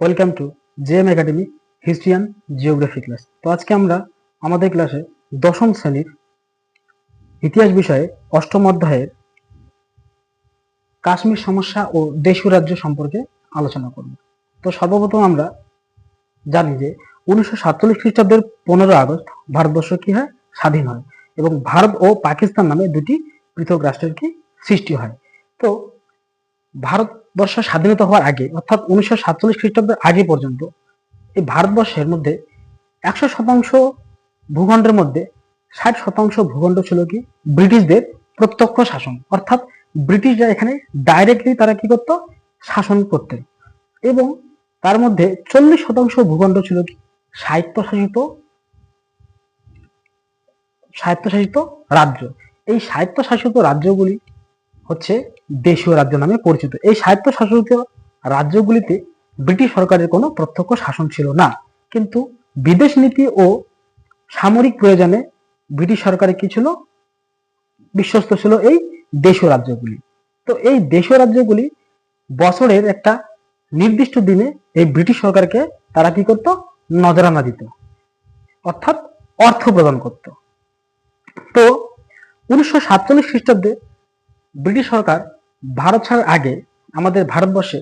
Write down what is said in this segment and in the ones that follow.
Welcome to JM academy history and geography class তো আজকে আমরা আমাদের ক্লাসে দশম শ্রেণির ইতিহাস বিষয়ে অষ্টম অধ্যায়ের কাশ্মীর সমস্যা ও দেশ রাজ্য সম্পর্কে আলোচনা করব। তো সর্বপ্রথম আমরা জানি যে উনিশশো সাতচল্লিশ খ্রিস্টাব্দের পনেরো আগস্ট ভারতবর্ষ কি হয়? স্বাধীন হয় এবং ভারত ও পাকিস্তান নামে দুটি পৃথক রাষ্ট্রের কি সৃষ্টি হয়। তো ভারতবর্ষ স্বাধীনতা হওয়ার আগে, অর্থাৎ উনিশশো সাতচল্লিশ খ্রিস্টাব্দের আগে পর্যন্ত, এই ভারতবর্ষের মধ্যে একশো শতাংশ ভূখণ্ডের মধ্যে ষাট শতাংশ ভূখণ্ড ছিল কি? ব্রিটিশদের প্রত্যক্ষ শাসন। অর্থাৎ ব্রিটিশরা এখানে ডাইরেক্টলি তারা কি করতো? শাসন করতেন। এবং তার মধ্যে চল্লিশ শতাংশ ভূখণ্ড ছিল কি? স্বায়ত্তশাসিত স্বায়ত্তশাসিত রাজ্য। এই স্বায়ত্তশাসিত রাজ্যগুলি হচ্ছে দেশীয় রাজ্য নামে পরিচিত। এই স্বায়ত্তশাসিত রাজ্যগুলিতে ব্রিটিশ সরকারের কোনো প্রত্যক্ষ শাসন ছিল না। কিন্তু বিদেশ নীতি ও সামরিক প্রয়োজনে ব্রিটিশ সরকারের কি ছিল? বিশ্বস্ত ছিল এই দেশীয় রাজ্যগুলি। তো এই দেশীয় রাজ্যগুলি বছরের একটা নির্দিষ্ট দিনে এই ব্রিটিশ সরকারকে তারা কি করত? নজরানা দিত। অর্থাৎ অর্থ প্রদান করত। তো উনিশশো সাতচল্লিশ খ্রিস্টাব্দে ব্রিটিশ সরকার ভারত ছাড়ার আগে আমাদের ভারতবর্ষে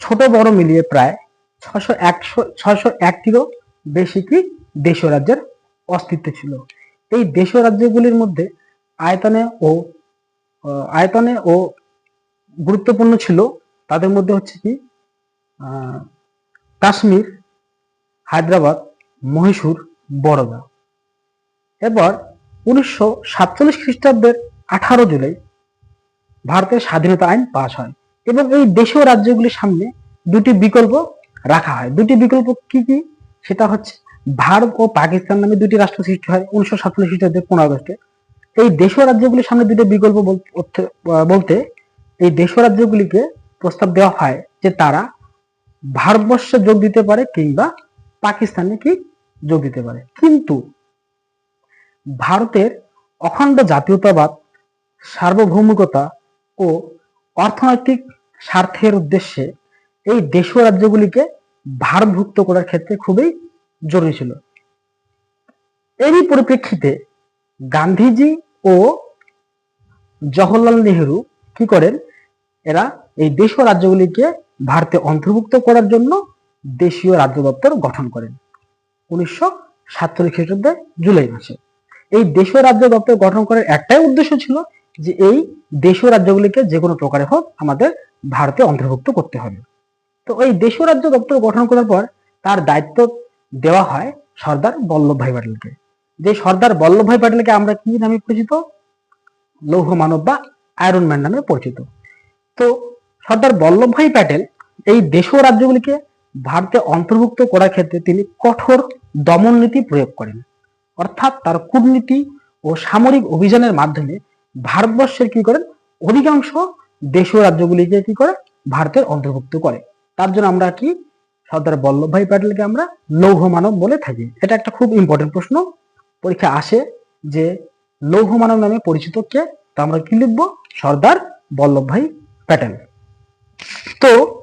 ছোট বড় মিলিয়ে প্রায় ছশো একশো, ছয়শো একটিরও বেশি কি দেশীয় রাজ্যের অস্তিত্ব ছিল। এই দেশীয় রাজ্যগুলির মধ্যে আয়তনে ও আয়তনে ও গুরুত্বপূর্ণ ছিল তাদের মধ্যে হচ্ছে কি কাশ্মীর, হায়দ্রাবাদ, মহীশূর, বরোদা। এবার উনিশশো সাতচল্লিশ খ্রিস্টাব্দের আঠারো জুলাই ভারতের স্বাধীনতা আইন পাশ হয়। এবং এই দেশীয় রাজ্যগুলির সামনে দুটি বিকল্প রাখা হয়। দুটি বিকল্প কি কি? সেটা হচ্ছে ভারত ও পাকিস্তান নামে দুটি রাষ্ট্র সৃষ্টি হয় উনিশশো সাতচল্লিশ খ্রিস্টাব্দে পনেরো আগস্টে। এই দেশীয় রাজ্যগুলির সামনে দুটি বিকল্প বলতে এই দেশীয় রাজ্যগুলিকে প্রস্তাব দেওয়া হয় যে তারা ভারতবর্ষে যোগ দিতে পারে কিংবা পাকিস্তানে কি যোগ দিতে পারে। কিন্তু ভারতের অখণ্ড জাতীয়তাবাদ, সার্বভৌমিকতা ও অর্থনৈতিক স্বার্থের উদ্দেশ্যে এই দেশীয় রাজ্যগুলিকে ভারতভুক্ত করার ক্ষেত্রে খুবই জরুরি ছিল। এরই পরিপ্রেক্ষিতে গান্ধীজি ও জওহরলাল নেহেরু কি করেন? এরা এই দেশীয় রাজ্যগুলিকে ভারতে অন্তর্ভুক্ত করার জন্য দেশীয় রাজ্য দপ্তর গঠন করেন উনিশশো সাতচল্লিশ খ্রিস্টাব্দে জুলাই মাসে। এই দেশীয় রাজ্য দপ্তর গঠন করার একটাই উদ্দেশ্য ছিল যে এই দেশীয় রাজ্যগুলিকে যে কোনো প্রকারে হোক আমাদের ভারতে অন্তর্ভুক্ত করতে হবে। তো এই দেশীয় রাজ্য দপ্তর গঠন করার পর তার দায়িত্ব দেওয়া হয় সর্দার বল্লভভাই প্যাটেলকে। যে সর্দার বল্লভভাই প্যাটেলকে আমরা কি নামে পরিচিত? লৌহ মানব বা আয়রন ম্যান নামে পরিচিত। তো সর্দার বল্লভভাই প্যাটেল এই দেশীয় রাজ্যগুলিকে ভারতে অন্তর্ভুক্ত করার ক্ষেত্রে তিনি কঠোর দমন নীতি প্রয়োগ করেন। অর্থাৎ তার কূটনীতি ও সামরিক অভিযানের মাধ্যমে ভারতবর্ষের কি করেন? অধিকাংশ দেশীয় রাজ্যগুলিকে কি করে? ভারতের অন্তর্ভুক্ত করে। তার জন্য আমরা কি? সর্দার বল্লভভাই প্যাটেলকে আমরা লৌহ মানব বলে থাকি। এটা একটা খুব ইম্পর্টেন্ট প্রশ্ন। পরীক্ষা আসে যে লৌহ মানব নামে পরিচিত কে? তা আমরা কি লিখব? সর্দার বল্লভভাই প্যাটেল। তো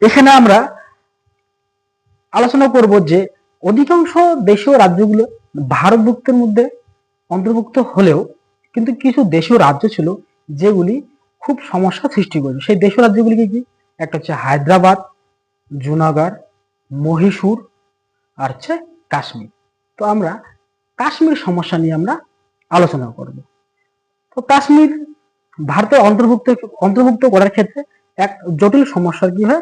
এখানে আমরা আলোচনা করব যে অধিকাংশ দেশীয় রাজ্যগুলো ভারতভুক্তের মধ্যে অন্তর্ভুক্ত হলেও কিন্তু কিছু দেশীয় রাজ্য ছিল যেগুলি খুব সমস্যা সৃষ্টি করেছে। সেই দেশীয় রাজ্যগুলিকে কি? কি একটা হচ্ছে হায়দ্রাবাদ, জুনাগড়, মহীশূর আর হচ্ছে কাশ্মীর। তো আমরা কাশ্মীর সমস্যা নিয়ে আমরা আলোচনা করব। তো কাশ্মীর ভারতে অন্তর্ভুক্ত অন্তর্ভুক্ত করার ক্ষেত্রে এক জটিল সমস্যার কি হয়?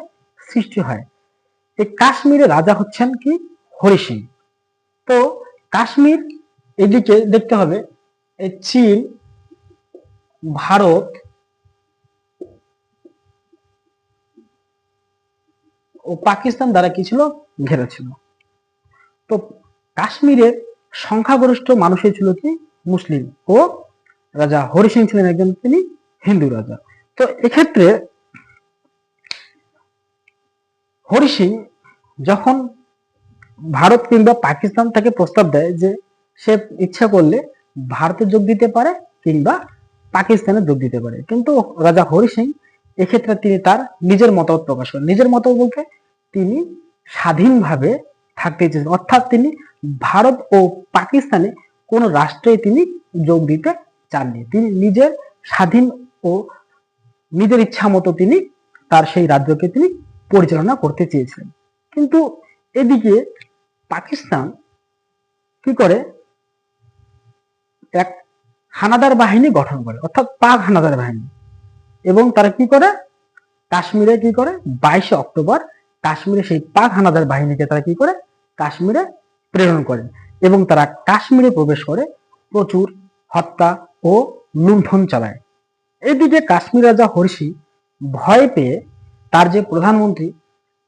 সৃষ্টি হয়। এই কাশ্মীরের রাজা হচ্ছেন কি? হরি সিং তো কাশ্মীর এদিকে দেখতে হবে এই চীন, ভারত ও পাকিস্তান দ্বারা কি ছিল? ঘেরা ছিল। তো কাশ্মীরের সংখ্যাগরিষ্ঠ মানুষই ছিল কি? মুসলিম। ও রাজা হরি সিং ছিলেন একজন তিনি হিন্দু রাজা। তো এক্ষেত্রে হরি সিং যখন ভারত কিংবা পাকিস্তান তাকে প্রস্তাব দেয় যে সে ইচ্ছা করলে ভারতে যোগ দিতে পারে কিংবা পাকিস্তানে যোগ দিতে পারে। কিন্তু রাজা হরি সিং এক্ষেত্রে তিনি তার নিজের মতামত প্রকাশ করেন। নিজের মতামত বলতে তিনি স্বাধীনভাবে থাকতে চেয়েছেন। অর্থাৎ তিনি ভারত ও পাকিস্তানে কোন রাষ্ট্রে তিনি যোগ দিতে চাননি। তিনি নিজের স্বাধীন ও নিজের ইচ্ছা মতো তিনি তার সেই রাজ্যকে তিনি পরিচালনা করতে চেয়েছিলেন কিন্তু এদিকে পাকিস্তান কি করে এক হানাদার বাহিনী গঠন করে, অর্থাৎ পাক হানাদার বাহিনী। এবং তারা কি করে? কাশ্মীরে কি করে? বাইশে অক্টোবর কাশ্মীরে সেই পাক হানাদার বাহিনীকে তারা কি করে? কাশ্মীরে প্রেরণ করেন এবং তারা কাশ্মীরে প্রবেশ করে প্রচুর হত্যা ও লুণ্ঠন চালায়। এদিকে কাশ্মীর রাজা হর্ষি ভয় পেয়ে তার যে প্রধানমন্ত্রী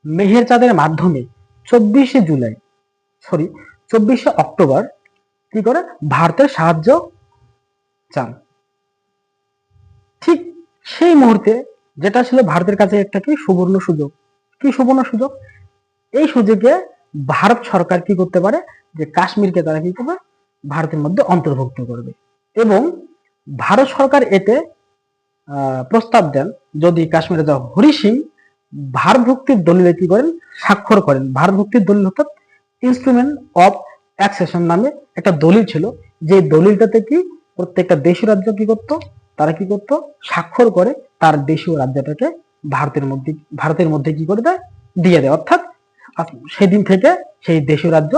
মেহের চাঁদের মাধ্যমে চব্বিশে জুলাই সরি চব্বিশে অক্টোবর কি করে? ভারতের সাহায্য চান। ঠিক সেই মুহূর্তে যেটা ছিল ভারতের কাছে একটা কি সুবর্ণ সুযোগ। কি সুবর্ণ সুযোগ? এই সুযোগে ভারত সরকার কি করতে পারে? যে কাশ্মীরকে তারা কি করবে? ভারতের মধ্যে অন্তর্ভুক্ত করবে। এবং ভারত সরকার এতে প্রস্তাব দেন, যদি কাশ্মীরে যা হরি সিং ভারতভুক্তির দলিলে কি করেন? স্বাক্ষর করেন। ভারতভুক্তির দলিল অর্থাৎ ইনস্ট্রুমেন্ট অফ অ্যাক্সেশন নামে একটা দলিল ছিল। যে দলিলটাতে কি প্রত্যেকটা দেশীয় রাজ্য কি করতো? তারা কি করতো? স্বাক্ষর করে তার দেশীয় রাজ্যটাকে ভারতের মধ্যে ভারতের মধ্যে কি করে দেয়? দিয়ে দেয়। অর্থাৎ সেদিন থেকে সেই দেশীয় রাজ্য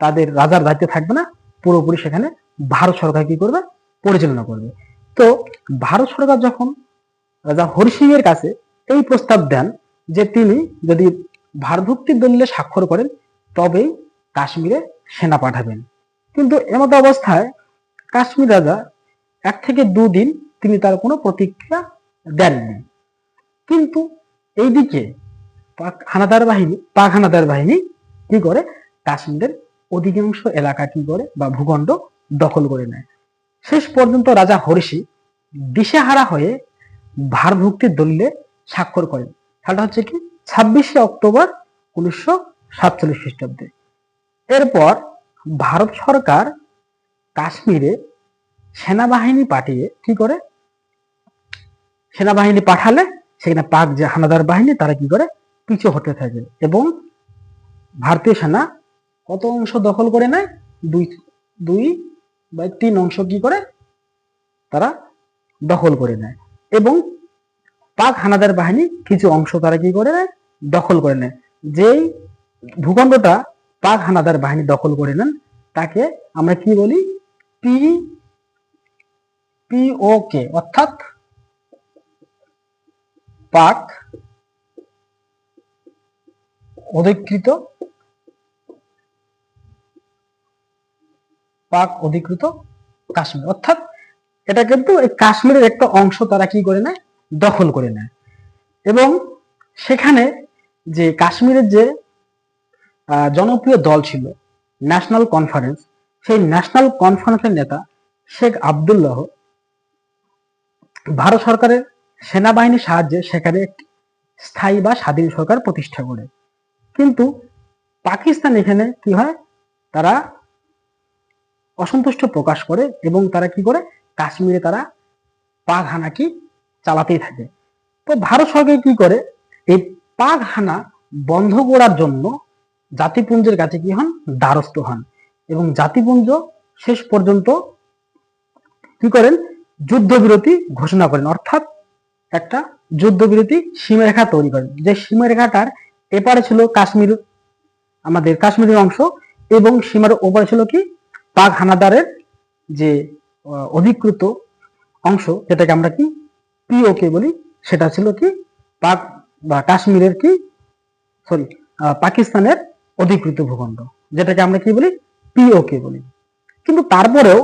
তাদের রাজার দায়িত্বে থাকবে না। পুরোপুরি সেখানে ভারত সরকার কি করবে? পরিচালনা করবে। তো ভারত সরকার যখন রাজা হরি সিং এর কাছে এই প্রস্তাব দেন যে তিনি যদি ভারতভুক্তির দলিলে স্বাক্ষর করেন, তবেই কাশ্মীরে সেনা পাঠাবেন। কিন্তু এমত অবস্থায় কাশ্মীর রাজা এক থেকে দুদিন তিনি তার কোনো প্রতিক্রিয়া দেননি। কিন্তু এইদিকে পাক হানাদার বাহিনী, পাক হানাদার বাহিনী কি করে? কাশ্মীরের অধিকাংশ এলাকা কি করে বা ভূখণ্ড দখল করে নেয়। শেষ পর্যন্ত রাজা হরিষি দিশেহারা হয়ে ভারভুক্তির দলিলে স্বাক্ষর করেন। সালটা হচ্ছে কি? ছাব্বিশে অক্টোবর উনিশশো সাতচল্লিশ খ্রিস্টাব্দে। এরপর ভারত সরকার কাশ্মীরে সেনাবাহিনী পাঠিয়ে কি করে? সেনাবাহিনী পাঠালে সেখানে পাক যে হানাদার বাহিনী তারা কি করে? পিছু হতে থাকে এবং ভারতীয় সেনা কত অংশ দখল করে নেয়? দুই দুই বা তিন অংশ কি করে? তারা দখল করে নেয় এবং পাক হানাদার বাহিনী কিছু অংশ তারা কি করে নেয়? দখল করে নেয়। যেই ভূখণ্ডটা পাক হানাদার বাহিনী দখল করে নেন। তাকে আমরা কি বলি? পি পিওকে অর্থাৎ পাক অধিকৃত পাক অধিকৃত কাশ্মীর। অর্থাৎ এটা কিন্তু এই কাশ্মীরের একটা অংশ তারা কি করে নেয়? দখল করে নেয়। এবং সেখানে যে কাশ্মীরের যে জনপ্রিয় দল ছিল ন্যাশনাল কনফারেন্স সেই ন্যাশনাল কনফারেন্সের নেতা শেখ আবদুল্লাহ ভারত সরকারের সেনাবাহিনীর সাহায্যে সেখানে একটি স্থায়ী বা স্বাধীন সরকার প্রতিষ্ঠা করে। কিন্তু পাকিস্তান এখানে কি হয়? তারা অসন্তুষ্ট প্রকাশ করে এবং তারা কি করে? কাশ্মীরে তারা পাক হানাকি চালাতেই থাকে। তো ভারত সরকার কি করে? এই পাক হানা বন্ধ করার জন্য জাতিপুঞ্জের কাছে কি হন? দ্বারস্থ হন। এবং জাতিপুঞ্জ শেষ পর্যন্ত কি করেন? যুদ্ধবিরতি ঘোষণা করেন। অর্থাৎ একটা যুদ্ধবিরতি সীমারেখা তৈরি করেন। যে সীমারেখাটার এপারে ছিল কাশ্মীর, আমাদের কাশ্মীরের অংশ এবং সীমার ওপারে ছিল কি? পাক হানাদারের যে অধিকৃত অংশ, যেটাকে আমরা কি? পিওকে বলি। সেটা ছিল কি? পাক বা কাশ্মীরের কি? সরি পাকিস্তানের অধিকৃত ভূখণ্ড, যেটাকে আমরা কি বলি? পিওকে বলি। কিন্তু তারপরেও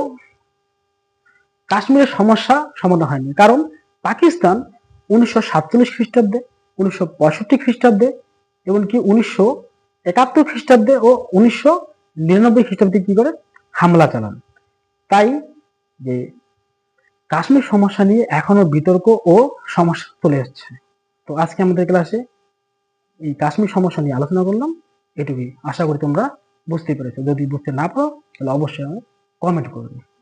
কাশ্মীরের সমস্যা সমাধান হয়নি। কারণ পাকিস্তান উনিশশো সাতচল্লিশ খ্রিস্টাব্দে, উনিশশো পঁয়ষট্টি খ্রিস্টাব্দে, এমনকি উনিশশো একাত্তর খ্রিস্টাব্দে ও উনিশশো নিরানব্বই খ্রিস্টাব্দে কি করে? হামলা চালান। তাই যে কাশ্মীর সমস্যা নিয়ে এখনও বিতর্ক ও সমস্যা চলে এসছে তো আজকে আমাদের ক্লাসে এই কাশ্মীর সমস্যা নিয়ে আলোচনা করলাম। এটুকুই। আশা করি তোমরা বুঝতে পেরেছ। যদি বুঝতে না পারো, তাহলে অবশ্যই আমি কমেন্ট করবে।